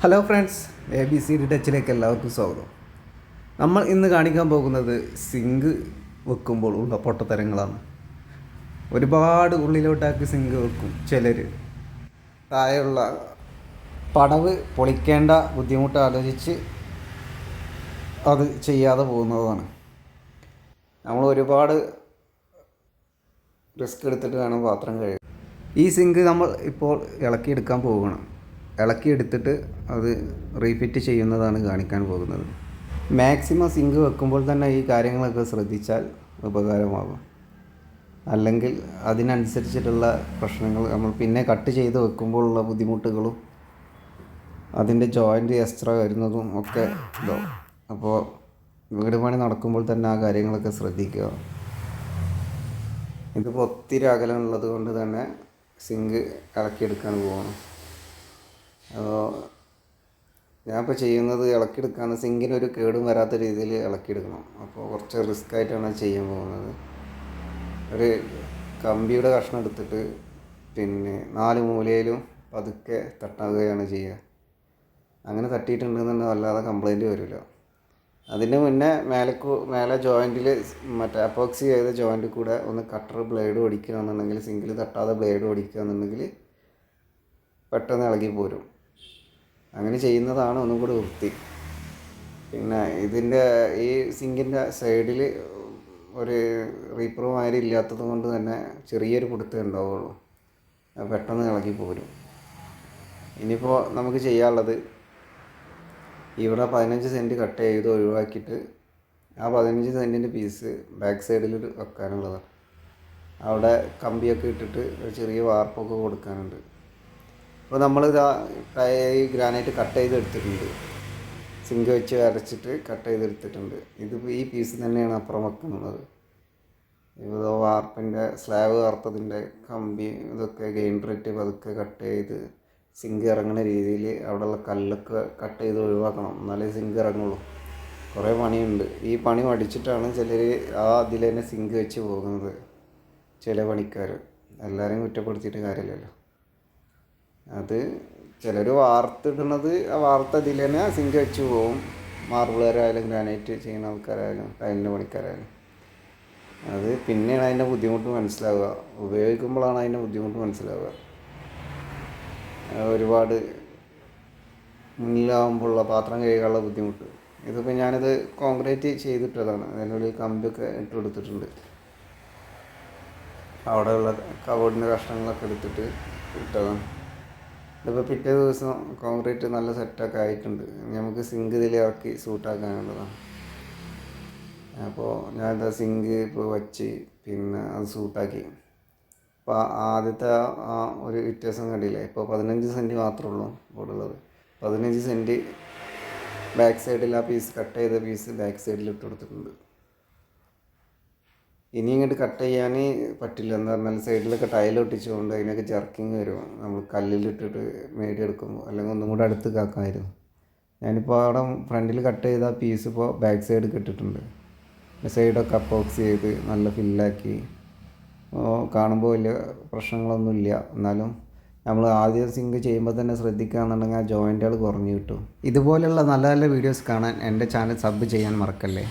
Hello friends A B C D ടച്ചിലേക്ക് എല്ലാവർക്കും സ്വാഗതം. നമ്മൾ ഇന്ന് കാണിക്കാൻ പോകുന്നത് സിങ്ക് വെക്കുമ്പോൾ ഉള്ള പൊട്ടത്തരങ്ങളാണ്. ഒരുപാട് ഉള്ളിലോട്ടാക്കി സിങ്ക് വെക്കും ചിലർ താഴെയുള്ള പടവ് പൊളിക്കേണ്ട ബുദ്ധിമുട്ട് ആലോചിച്ച് അത് ചെയ്യാതെ പോകുന്നതാണ്. നമ്മൾ ഒരുപാട് റിസ്ക് എടുത്തിട്ട് വേണം പാത്രം കഴിയും ഈ സിങ്ക് നമ്മൾ ഇപ്പോൾ ഇളക്കിയെടുക്കാൻ പോവുകയാണ്. ഇളക്കിയെടുത്തിട്ട് അത് റീഫിറ്റ് ചെയ്യുന്നതാണ് കാണിക്കാൻ പോകുന്നത്. മാക്സിമം സിങ്ക് വെക്കുമ്പോൾ തന്നെ ഈ കാര്യങ്ങളൊക്കെ ശ്രദ്ധിച്ചാൽ ഉപകാരമാകും. അല്ലെങ്കിൽ അതിനനുസരിച്ചിട്ടുള്ള പ്രശ്നങ്ങൾ നമ്മൾ പിന്നെ കട്ട് ചെയ്ത് വെക്കുമ്പോഴുള്ള ബുദ്ധിമുട്ടുകളും അതിന്റെ ജോയിന്റ് എക്സ്ട്രാ വരുന്നതും ഒക്കെ അപ്പോൾ വീട് പണി നടക്കുമ്പോൾ തന്നെ ആ കാര്യങ്ങളൊക്കെ ശ്രദ്ധിക്കുക. ഇതിപ്പോൾ ഒത്തിരി അകലമുള്ളത് കൊണ്ട് തന്നെ സിങ്ക് ഇളക്കിയെടുക്കാൻ പോകണം ഞാനിപ്പോൾ ചെയ്യുന്നത് ഇളക്കിയെടുക്കാൻ സിങ്കിന് ഒരു കേടും വരാത്ത രീതിയിൽ ഇളക്കിയെടുക്കണം. അപ്പോൾ കുറച്ച് റിസ്ക് ആയിട്ടാണ് ചെയ്യാൻ പോകുന്നത്. ഒരു കമ്പിയുടെ കഷ്ണം എടുത്തിട്ട് പിന്നെ നാല് മൂലയിലും പതുക്കെ തട്ടാകുകയാണ് ചെയ്യുക. അങ്ങനെ തട്ടിയിട്ടുണ്ടെന്നുണ്ടെങ്കിൽ അല്ലാതെ കംപ്ലൈന്റ് വരില്ല അതിന് മുന്നേ മേലെ മേലെ ജോയിന്റിൽ മറ്റേ അപ്പോക്സി ചെയ്ത ജോയിന്റിൽ കൂടെ ഒന്ന് കട്ടർ ബ്ലേഡ് ഓടിക്കുകയാണെന്നുണ്ടെങ്കിൽ സിങ്കിൽ തട്ടാതെ ബ്ലേഡ് ഓടിക്കുകയാണെന്നുണ്ടെങ്കിൽ പെട്ടെന്ന് ഇളകി പോരും. അങ്ങനെ ചെയ്യുന്നതാണ് ഒന്നും കൂടി വൃത്തി. പിന്നെ ഇതിന്റെ ഈ സിങ്കിന്റെ സൈഡിൽ ഒരു റീപ്പർ മാതിരി ഇല്ലാത്തത് കൊണ്ട് തന്നെ ചെറിയൊരു പിടുത്തം ഉണ്ടാവുള്ളൂ. പെട്ടെന്ന് ഇളകി പോരും. ഇനിയിപ്പോൾ നമുക്ക് ചെയ്യാനുള്ളത് ഇവിടെ പതിനഞ്ച് സെന്റ് കട്ട് ചെയ്ത് ഒഴിവാക്കിയിട്ട് ആ പതിനഞ്ച് സെന്റിന്റെ പീസ് ബാക്ക് സൈഡിൽ വെക്കാനുള്ളതാണ്. അവിടെ കമ്പിയൊക്കെ ഇട്ടിട്ട് ഒരു ചെറിയ വാർപ്പൊക്കെ കൊടുക്കാനുണ്ട്. അപ്പോൾ നമ്മൾ ഈ ഗ്രാനൈറ്റ് കട്ട് ചെയ്ത് എടുത്തിട്ടുണ്ട് സിങ്ക് വെച്ച് അരച്ചിട്ട് കട്ട് ചെയ്തെടുത്തിട്ടുണ്ട്. ഇത് ഈ പീസ് തന്നെയാണ് അപ്പുറം വെക്കുന്നത്. ഇതോ വാർപ്പിന്റെ സ്ലാബ് വാർത്തതിന്റെ കമ്പി ഇതൊക്കെ ഗെയിൻഡ്രേറ്റ് പതുക്കെ കട്ട് ചെയ്ത് സിങ്ക് ഇറങ്ങുന്ന രീതിയിൽ അവിടെയുള്ള കല്ലൊക്കെ കട്ട് ചെയ്ത് ഒഴിവാക്കണം. എന്നാലേ സിങ്ക് ഇറങ്ങുള്ളൂ. കുറേ പണിയുണ്ട്. ഈ പണി പഠിച്ചിട്ടാണ് ചിലർ ആ അതിൽ തന്നെ സിങ്ക് വെച്ച് പോകുന്നത്. ചില പണിക്കാർ. എല്ലാവരെയും കുറ്റപ്പെടുത്തിയിട്ട് കാര്യമില്ലല്ലോ. അത് ചിലർ വാർത്തിടുന്നത് ആ വാർത്ത ഇതിൽ തന്നെ സിങ്ക് വെച്ച് പോവും. മാർബിളുകാരായാലും ഗ്രാനൈറ്റ് ചെയ്യുന്ന ആൾക്കാരായാലും ടൈലിന്റെ പണിക്കാരായാലും. അത് പിന്നെയാണ് അതിന്റെ ബുദ്ധിമുട്ട് മനസ്സിലാവുക. ഉപയോഗിക്കുമ്പോഴാണ് അതിന്റെ ബുദ്ധിമുട്ട് മനസ്സിലാവുക. ഒരുപാട് മുന്നിലാവുമ്പോഴുള്ള പാത്രം കഴുകാനുള്ള ബുദ്ധിമുട്ട്. ഇതിപ്പോൾ ഞാനിത് കോൺക്രീറ്റ് ചെയ്തിട്ടതാണ്. അതിനുള്ളിൽ കമ്പിയൊക്കെ ഇട്ട് കൊടുത്തിട്ടുണ്ട്. അവിടെയുള്ള കബോർഡിന്റെ കഷ്ണങ്ങളൊക്കെ എടുത്തിട്ട് ഇട്ടതാണ്. ഇതിപ്പോൾ പിറ്റേ ദിവസം കോൺക്രീറ്റ് നല്ല സെറ്റൊക്കെ ആയിട്ടുണ്ട്. നമുക്ക് സിങ്ക് ഇതിൽ ഇറക്കി സൂട്ടാക്കാനുള്ളതാണ് അപ്പോൾ ഞാൻ എന്താ സിങ്ക് ഇപ്പോൾ വച്ച് പിന്നെ അത് സൂട്ടാക്കി അപ്പോൾ ആദ്യത്തെ ആ ഒരു വ്യത്യാസം കണ്ടില്ല? ഇപ്പോൾ പതിനഞ്ച് സെന്റ് മാത്രമേ ഉള്ളൂ ബോർഡുള്ളത് പതിനഞ്ച് സെന്റ് ബാക്ക് സൈഡിൽ ആ പീസ് കട്ട് ചെയ്ത പീസ് ബാക്ക് സൈഡിൽ ഇട്ട് കൊടുത്തിട്ടുണ്ട്. ഇനി ഇങ്ങോട്ട് കട്ട് ചെയ്യാൻ പറ്റില്ല എന്ന് പറഞ്ഞാൽ സൈഡിലൊക്കെ ടൈൽ ഒട്ടിച്ചുകൊണ്ട് അതിനൊക്കെ ജർക്കിങ് വരും. നമ്മൾ കല്ലിലിട്ടിട്ട് മേടിയെടുക്കുമ്പോൾ അല്ലെങ്കിൽ ഒന്നും കൂടെ അടുത്ത് കാക്കാമായിരുന്നു ഞാനിപ്പോൾ അവിടെ ഫ്രണ്ടിൽ കട്ട് ചെയ്ത പീസ് ഇപ്പോൾ ബാക്ക് സൈഡ് ഇട്ടിട്ടുണ്ട്. സൈഡൊക്കെ അപ്പോക്സ് ചെയ്ത് നല്ല ഫില്ലാക്കി കാണുമ്പോൾ വലിയ പ്രശ്നങ്ങളൊന്നുമില്ല എന്നാലും നമ്മൾ ആദ്യം സിങ്ക് ചെയ്യുമ്പോൾ തന്നെ ശ്രദ്ധിക്കുകയാണെന്നുണ്ടെങ്കിൽ ആ ജോയിന്റുകൾ കുറഞ്ഞു കിട്ടും. ഇതുപോലെയുള്ള നല്ല നല്ല വീഡിയോസ് കാണാൻ എന്റെ ചാനൽ സബ് ചെയ്യാൻ മറക്കല്ലേ?